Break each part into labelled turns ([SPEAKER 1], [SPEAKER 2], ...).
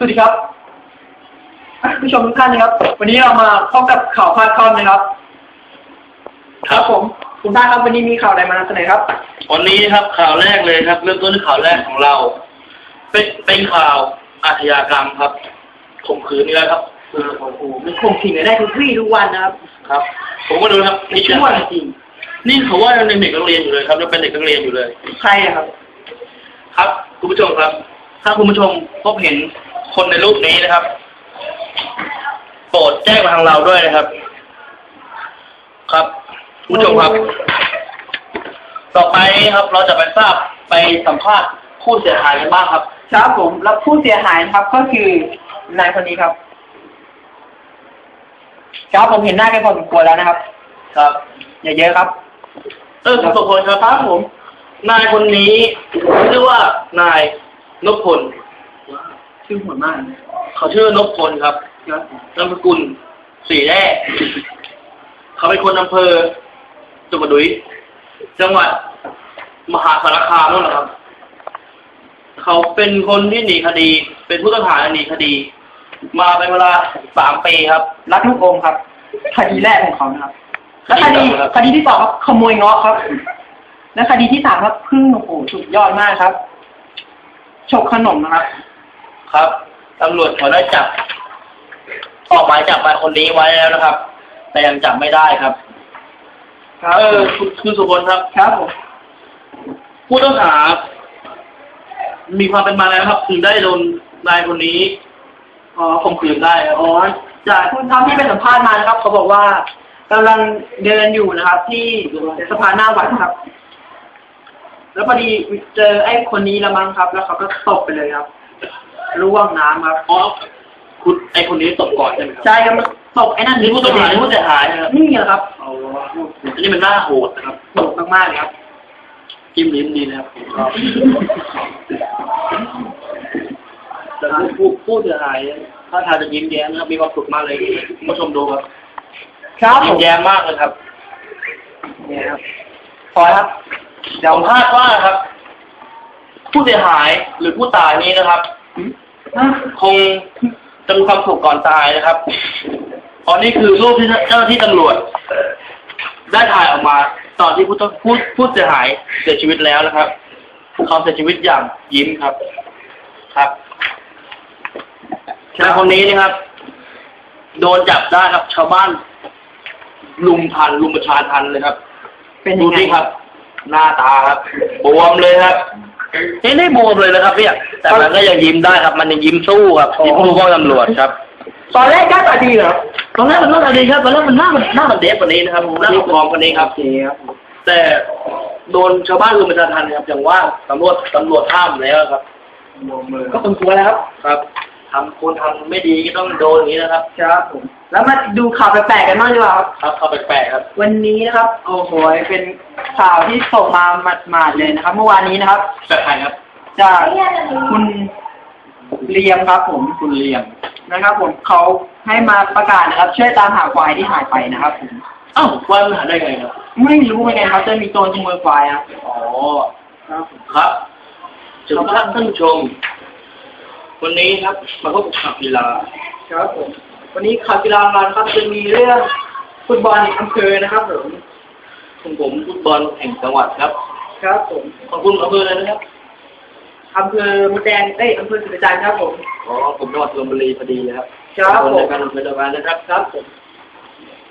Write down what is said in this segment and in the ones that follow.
[SPEAKER 1] สวัสดีครับผู้ชมทุกท่านนะครับ วันนี้เรามาพบกับข่าวพาดคอนนะครับ ครับผมคุณท่านครับวันนี้มีข่าวอะไรมานำเสนอครับ
[SPEAKER 2] วันนี้ครับข่าวแรกเลยครับ เริ่มต้นที่ข่าวแรกของเรา เป็นเป็นข่าวอาชญากรรมครับข่มขืนนี่แหละครับ
[SPEAKER 1] โอ้โหมันคงขิงกันได้ทุกวี่ทุกวันนะครับ
[SPEAKER 2] ครับ ผมก็ดูครับนี่
[SPEAKER 1] ชั่วจริง
[SPEAKER 2] นี่เขาว่ายังเป็นเด็กนักเรียนอยู่เลยครับยังเป็นเด็กนักเรียนอยู่เลย
[SPEAKER 1] ๆใครอะครับ
[SPEAKER 2] ครับคุณผู้ชมครับ ถ้าคุณผู้ชมพบเห็น คนในรูปนี้นะครับ โปรดแจ้งมาทางเราด้วยนะครับ ครับคุณผู้ชมครับ ต่อไปครับ เราจะไปทราบไปสัมภาษณ์ผู้เสียหายกันบ้างครับ
[SPEAKER 1] ครับผมแล้วผู้เสียหายนะครับก็คือนายคนนี้ครับ ครับผมเห็นหน้าแกพอสมควรแล้วนะครับ
[SPEAKER 2] ครับ
[SPEAKER 1] อย่าเยอะครับ
[SPEAKER 2] เออคุณสุพลครับครับผม นายคนนี้ชื่อว่านายนพพล
[SPEAKER 1] ชื่อหัวมากเลย
[SPEAKER 2] เขาชื่อนพพลครับ
[SPEAKER 1] ครับ
[SPEAKER 2] นามสกุลสีแร่เขาเป็นคนอำเภอจุกดุยจังหวัดมหาสารคามนั่นแหละครับ เขาเป็นคนที่หนีคดี เป็นผู้ต้องหาหนีคดี มาเป็นเวลาสามปีครับ
[SPEAKER 1] รักลูกอมครับ คดีแรกของเขานะครับ และคดี
[SPEAKER 2] ครับ
[SPEAKER 1] คดีที่สองครับขโมยเงาะครับ และคดีที่สามครับพึ่งโอ้โหสุดยอดมากครับฉกขนมนะครับ
[SPEAKER 2] ครับตำรวจเขาได้จับ ออกหมายจับนายคนนี้ไว้แล้วนะครับ แต่ยังจับไม่ได้ครับ
[SPEAKER 1] ครับ
[SPEAKER 2] เออคุณคุณสุพลครับ
[SPEAKER 1] ครับผม
[SPEAKER 2] ผู้ต้องหา มีความเป็นมาแล้วครับถึงได้โดนนายคนนี้
[SPEAKER 1] อ๋อ
[SPEAKER 2] ข่มขืนได้ครับ
[SPEAKER 1] อ๋อจากผู้ทำที่ไปสัมภาษณ์มานะครับ เขาบอกว่ากำลังเดินอยู่นะครับ ที่สะพานหน้าวัดครับ แล้วพอดีเจอไอ้คนนี้ละมั้งครับ แล้วเขาก็ตกไปเลยครับ ร่วงน้ำครับ
[SPEAKER 2] อ๋อคุณไอคนนี้ตบก่อนใช่ไหมครับ
[SPEAKER 1] ใช่ครับมันตกไอ้นั่น
[SPEAKER 2] นี่ผู้ต้องหานี่ผู้เสียหายนะครับ
[SPEAKER 1] นี่แหละครับ
[SPEAKER 2] อ๋ออันนี้มันหน้าโหดนะครับ
[SPEAKER 1] ตกมากๆเลยครับ
[SPEAKER 2] จิ้มลิ้นดีนะครับแต่ผู้ผู้เสียหายถ้าทางจะยิ้มแย้มนะครับมีความสุขมากเลยคุณผู้ชมดูครับ
[SPEAKER 1] ครับผ
[SPEAKER 2] ยิ้
[SPEAKER 1] ม
[SPEAKER 2] มแย้มมากเลยครับ
[SPEAKER 1] เนี่ยครับพอครับ
[SPEAKER 2] เดี๋ยวคาดว่าครับ ผู้เสียหายหรือผู้ตายนี้นะครับ
[SPEAKER 1] อะ
[SPEAKER 2] คงจะมีความสุขก่อนตายนะครับเพราะนี่คือรูปที่เจ้าหน้าที่ตำรวจ ได้ถ่ายออกมา ตอนที่ผู้ต้องผู้ผู้เสียหายเสียชีวิตแล้วนะครับเขาเสียชีวิตอย่างยิ้มครับ ครับชายคนนี้นะครับ โดนจับได้ครับ ชาวบ้านลุมทันลุมประชาทันเลยครับ
[SPEAKER 1] เป็น
[SPEAKER 2] ดู
[SPEAKER 1] ยังไง
[SPEAKER 2] นี่ครับ หน้าตาครับบวมเลยครับ นี่ไม่บวมเลยนะครับเนี่ยแต่มันก็ยังยิ้มได้ครับ มันยังยิ้มสู้ครับยิ้มสู้ป้องตำรวจครับ
[SPEAKER 1] ตอนแรกหน้าตาดีเหรอ
[SPEAKER 2] ตอนแรกมันหน้าตาดีครับตอนแรกมันหน้ามันหน้ามันเด็กกว่านี้นะครับหน้ามันพร้อมกว่านี้ครับ
[SPEAKER 1] โอเคครับ
[SPEAKER 2] แต่โดนชาวบ้านรุมประชาทันครับอย่างว่าตำรวจตำรวจห้ามแล้วครับ
[SPEAKER 1] ก็สมควรแล้วครับ
[SPEAKER 2] ครับ ทำคนทำไม่ดีก็ต้องโดนอย่างนี้นะครับ
[SPEAKER 1] ครับผม แล้วมาดูข่าวแปลกๆกันบ้างดีกว่าครับ
[SPEAKER 2] ครับเข้าไปแปลกครับ
[SPEAKER 1] วันนี้นะครับ โอ้โห เป็นข่าวที่ส่งมาหมาดๆเลยนะครับ เมื่อวานนี้นะครับ
[SPEAKER 2] แปลกใครครับ
[SPEAKER 1] จากคุณเลียมครับ ผม
[SPEAKER 2] คุณเลียง
[SPEAKER 1] นะครับ ผมเขาให้มาประกาศนะครับช่วยตามหาควายที่หายไปนะครับผม
[SPEAKER 2] อ้าวว่ามันหาได้ไงครับ
[SPEAKER 1] ไม่รู้เหมือนกันครับจะมีโจรขโมยควายครับ
[SPEAKER 2] อ๋อ
[SPEAKER 1] ครับ
[SPEAKER 2] ครับถึงท่านท่านผู้ชม วันนี้ครับมาพบกับข่าวกีฬา
[SPEAKER 1] ครับผมวันนี้ข่าวกีฬาของเรานะครับจะมีเรื่องฟุตบอลอำเภอนะครับผม
[SPEAKER 2] ของผมฟุตบอลแห่งจังหวัดครับ
[SPEAKER 1] ครับผม
[SPEAKER 2] ของคุณอำเภออะไรนะครับ
[SPEAKER 1] อำเภอมดแดงเอ้ยอำเภอสุริจันทร์ครับผม
[SPEAKER 2] อ๋อผมจังหวัดชลบุรีพอดีเลยครับ
[SPEAKER 1] ครับผม
[SPEAKER 2] เดียวกันอำเภอเดียวกันนะครับ
[SPEAKER 1] ครับผม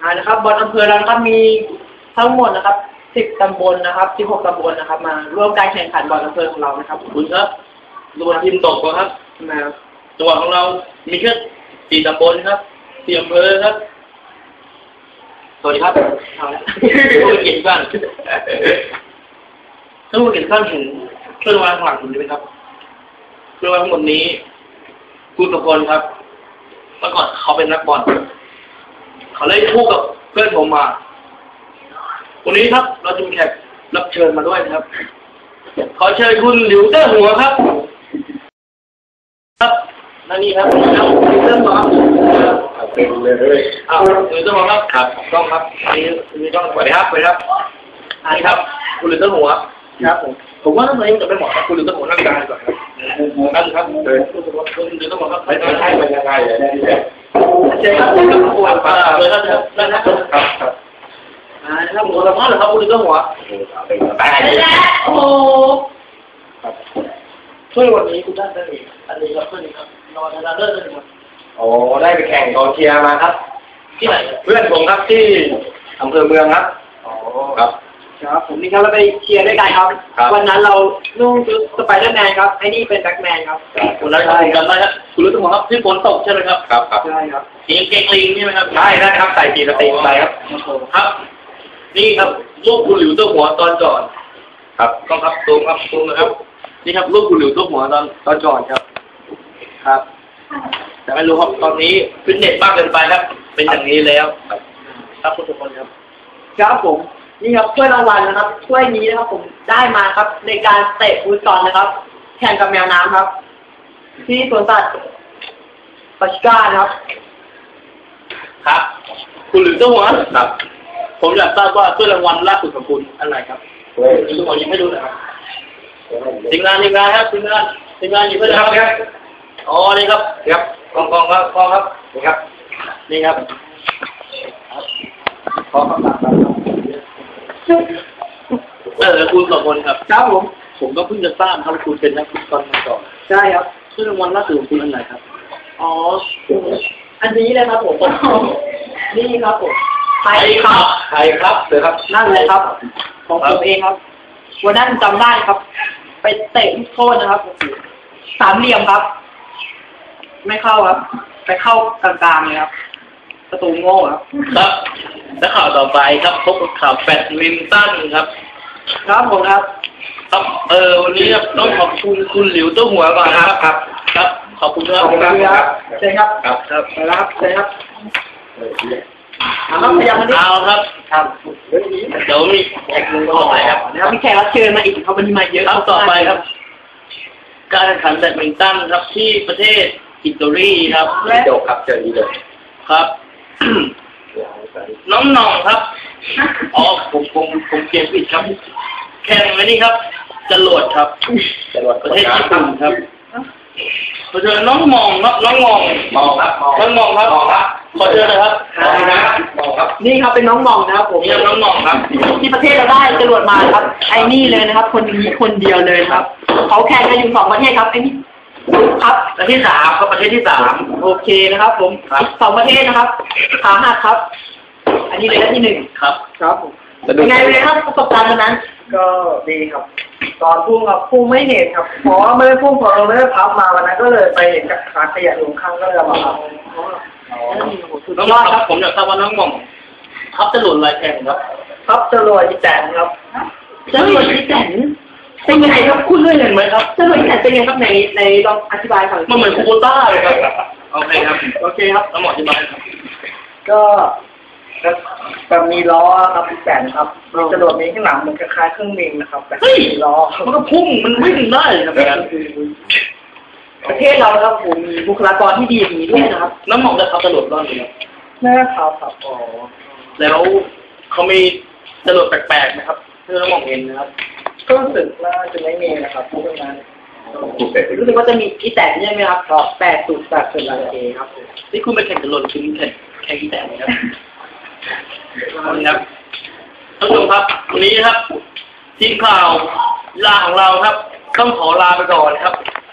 [SPEAKER 1] อ่านะครับบอลอำเภอเรานะครับมีทั้งหมดนะครับสิบตำบลนะครับสิบหกตำบลนะครับ มาร่วมการแข่งขันบอลอำเภอของเรานะครับ
[SPEAKER 2] ขอบคุณครับตำบลทีมตกก่อนครับ
[SPEAKER 1] นะครับ
[SPEAKER 2] จังหวัดของเรา มีแค่สี่ตำบลครับสี่อำเภอครับ สวัสดีครับ
[SPEAKER 1] เอาละ
[SPEAKER 2] ผู้เกียรติทุกท่านท่านผู้เกียรติทุกท่านเห็นเครื่องรางข้างหลังผมใช่ไหมครับเครื่องรางทั้งหมดนี้คุณสุพลครับ เมื่อก่อนเขาเป็นนักบอลเขาเลยพูดกับเพื่อนผมมา วันนี้ครับ เราจะมีแขกรับเชิญมาด้วยนะครับ ขอเชิญคุณหลิวเต้อหัวครับ ครับนั่นนี่ครับครับหลิวเต้อหัวครับ
[SPEAKER 3] เป็นเลย
[SPEAKER 2] อ้าวหลิวเต้อหัวครับครับต้องครับนี่นี่ต้องสวัสดีครับสวัสดีครับอันนี้ครับคุณหลิวเต้อหัว
[SPEAKER 1] ครับผม
[SPEAKER 2] ผมว่าทำไมยังจะไม่เหมาะกับคุณหลิวเต้อหัวนั่งกลางก่อนครับนั่งครับ
[SPEAKER 3] เลย
[SPEAKER 2] คุณเดี๋ยวต้องบอกครับ
[SPEAKER 3] ไม่ใช่มันยังไงเลยเนี่ย
[SPEAKER 1] เชิญครับเชิญครับปวด
[SPEAKER 2] อ่าเลยครับเลยครับ
[SPEAKER 3] ครับครับ
[SPEAKER 2] อ่าครับหัวสะพานเหรอครับคุณเจ้าหัว
[SPEAKER 3] แต่
[SPEAKER 1] โอ้โห
[SPEAKER 2] ช่วยวันนี้คุณท่านได้ไหมอันนี้ครับเพื่อนครับนอนทานเลิศเลยครับ
[SPEAKER 3] โอ้ได้ไปแข่งกองเชียร์มาครับ
[SPEAKER 2] ที่ไหน
[SPEAKER 3] เพื่อนผมครับที่อำเภอเมืองครับอ๋อครับ
[SPEAKER 1] ครับผมนี่ครับเราไปเชียร์ด้วยกันครับ
[SPEAKER 3] ครับ
[SPEAKER 1] วันนั้นเรานุ่งชุดสไปเดอร์แมนครับไอ้นี่เป็นแบ็คแมนครับ
[SPEAKER 2] คุณได้ครับจำได้ครับคุณรู้ตัวหัวครับที่ฝนตกใช่ไหมครับ
[SPEAKER 3] ครับครับ
[SPEAKER 1] ใช่ครับ
[SPEAKER 2] เกงเกงลิงใช่ไหมครับ
[SPEAKER 3] ใช่ได้ครับใส่ปีสติไปครับ
[SPEAKER 2] ครับ นี่ครับรูปคุณหลิวตัวหัวตอนก่อน
[SPEAKER 3] ครับ
[SPEAKER 2] ต้องครับตูมครับตูมนะครับ นี่ครับรูปคุณหลิวตัวหัวตอนตอนก่อนครับ ครับ แต่ไม่รู้ครับตอนนี้ฟิตเนสมากเกินไปครับ เป็นอย่างนี้แล้วครับครับคุณทุกคนครับ
[SPEAKER 1] ครับผมนี่ครับถ้วยรางวัลนะครับถ้วยนี้นะครับ ผมได้มาครับ ในการเตะฟุตซอลนะครับ แข่งกับแมวน้ำครับ ที่สวนสัตว์ปาชิก้านะครับ
[SPEAKER 2] ครับ คุณหลิวตัวหัว
[SPEAKER 3] ครับ
[SPEAKER 2] ผมอยากทราบว่าถ้วยรางวัลล่าสุดของคุณอะไรครับ
[SPEAKER 3] เว้ย
[SPEAKER 2] คุณทุกคนยังไม่รู้นะครับ ทีมงานทีมงานครับทีมงานทีมงานอยู่เพื่อน
[SPEAKER 3] ค
[SPEAKER 2] ค
[SPEAKER 3] รั
[SPEAKER 2] รั
[SPEAKER 3] บบครับ
[SPEAKER 2] อ๋อ นี่ครับ
[SPEAKER 3] ครับกองกองครับกองครับ นี่ครับ
[SPEAKER 2] นี่ครับ
[SPEAKER 3] กองครับครับ
[SPEAKER 2] เออคุณสองคนครับ
[SPEAKER 1] ครับผม
[SPEAKER 2] ผมก็เพิ่งจะทราบครับว่าคุณเป็นนักฟุตบอลมาก่อน
[SPEAKER 1] ใช่ครับ
[SPEAKER 2] ซึ่งรางวัลล่าสุดของคุณอันไหนครับ
[SPEAKER 1] อ๋อ อันนี้เลยครับผม นี่ครับผมไทยครับ
[SPEAKER 3] ใครครับเสือครับ
[SPEAKER 1] นั่นเลยครับ ของผมเองครับ วันนั้นจำได้ครับ ไปเตะลูกโทษนะครับสามเหลี่ยมครับ ไม่เข้าครับ ไปเข้ากลางๆเลยครับ ประตูโง่ครับ
[SPEAKER 2] ครับและข่าวต่อไปครับพบกับข่าวแบดมินตันครับ
[SPEAKER 1] ครับผมครับ
[SPEAKER 2] ครับ เออวันนี้ครับต้องขอบคุณคุณหลิวเต้าหัวก่อนนะครับ
[SPEAKER 3] ครับ
[SPEAKER 2] ครับ ขอบคุณค
[SPEAKER 3] ข
[SPEAKER 2] รั
[SPEAKER 3] อ
[SPEAKER 2] บบ
[SPEAKER 3] คุณครับ
[SPEAKER 1] เชิญครับ
[SPEAKER 3] ครับ
[SPEAKER 2] ครับ
[SPEAKER 1] ไปแล้วครับเชิญครับ เอาครับพยายามมาดิ
[SPEAKER 2] เอาครับ
[SPEAKER 3] ครับ
[SPEAKER 2] เดี๋ยวมีแขกมือต่อไปครับ
[SPEAKER 1] นะครับมีแขกรับเชิญมาอีกครับวันนี้มาเยอะ
[SPEAKER 2] ครับต่อไปครับ การแข่งขันแบดมินตันครับที่ประเทศอิตาลีครับ
[SPEAKER 3] ดีโดครับเจอดีโด
[SPEAKER 2] ครับ น้องหน่องครับอ๋อผมผมผมเขียนผิดครับ แข่งไว้นี่ครับจรวดครับ
[SPEAKER 3] จรวด
[SPEAKER 2] ประเทศญี่ปุ่นครับขอเชิญน้องหมองครับน้องหมอง
[SPEAKER 3] มองครับมอง
[SPEAKER 2] น้องหมองครับ
[SPEAKER 3] มองครับ
[SPEAKER 2] ขอเชิญนะครับ
[SPEAKER 3] มองนะมองครับ
[SPEAKER 1] นี่ครับเป็นน้องหมองนะครับผม
[SPEAKER 2] นี่ครับน้องหมองครับ
[SPEAKER 1] ที่ประเทศเราได้จรวดมาครับ ไอ้นี่เลยนะครับ คนนี้คนเดียวเลยครับ เขาแข่งกันอยู่สองประเทศครับไอ้นี่ครับ
[SPEAKER 2] ประเทศสามครับประเทศที่สาม
[SPEAKER 1] โอเคนะครับ ผม
[SPEAKER 2] ครับ
[SPEAKER 1] อีกสองประเทศนะครับขาหักครับ อันนี้เป็นที่หนึ่ง
[SPEAKER 2] ครับ
[SPEAKER 1] ครับผมเป็นไงเลยครับประสบการณ์วันนั้น ก็ดีครับ ตอนพุ่งครับพุ่งไม่เห็นครับเพราะไม่ได้พุ่งพอเราไม่ได้พับมาวันนั้นก็เลยไปเห็นจากขาขยะอยู่ข้างก็เลยเอามาพับสุด
[SPEAKER 2] น้อง
[SPEAKER 1] ย
[SPEAKER 2] หม
[SPEAKER 1] อ
[SPEAKER 2] อง
[SPEAKER 1] ด
[SPEAKER 2] ค
[SPEAKER 1] ค
[SPEAKER 2] รั
[SPEAKER 1] รั
[SPEAKER 2] บบผมอยากทราบว่าน้องหมองทับจรวดอะไรแข่งครับ
[SPEAKER 1] ครับจรวดอีแตนครับจรวดอีแตนเป็นยังไงครับคุณด้วยเลยไหมครับจรวดอีแตนเป็นยังไงครับในในลองอธิบายฝั่ง
[SPEAKER 2] มันเหมือนคูโบต้าเลยครับโอเคครับ
[SPEAKER 1] โอเคครับ
[SPEAKER 2] น้องหมองอธิบายครับ
[SPEAKER 4] ก็แบบมีล้อครับพี่แสนครับจรวดมีข้างหลังมันคล้ายๆเครื่องบินนะครับแต่
[SPEAKER 2] เฮ้ย
[SPEAKER 4] มีล้อ
[SPEAKER 2] มันก็พุ่งมันวิ่งได้ครับแบบนั้น
[SPEAKER 1] ประเทศเรานะครับผมมีบุคลากรที่ดีอย่างนี้ด้วยนะครับ
[SPEAKER 2] น้องหมองจะทับจรวดรอดไหมครับ
[SPEAKER 4] แม่ครับครับอ๋อ
[SPEAKER 2] แล้วเขามีจรวดแปลกๆไหมครับที่น้องหมองเห็นนะครับ
[SPEAKER 4] ก็รู้สึกว่าจะไม่มีนะครับพวกนั้น
[SPEAKER 3] กูเสร็จ
[SPEAKER 1] รู้สึกว่าจะมีอีแตนใช่ไหมครับก็แปดสุดแปดสุดโอเคครับ
[SPEAKER 2] นี่คุณไปแข่งจรวดคุณแข่งแข่งที่แต่ไหนครับขอบคุณครับท่านผู้ชมครับวันนี้ครับทีมข่าวลาของเราครับ ต้องขอลาไปก่อนครับ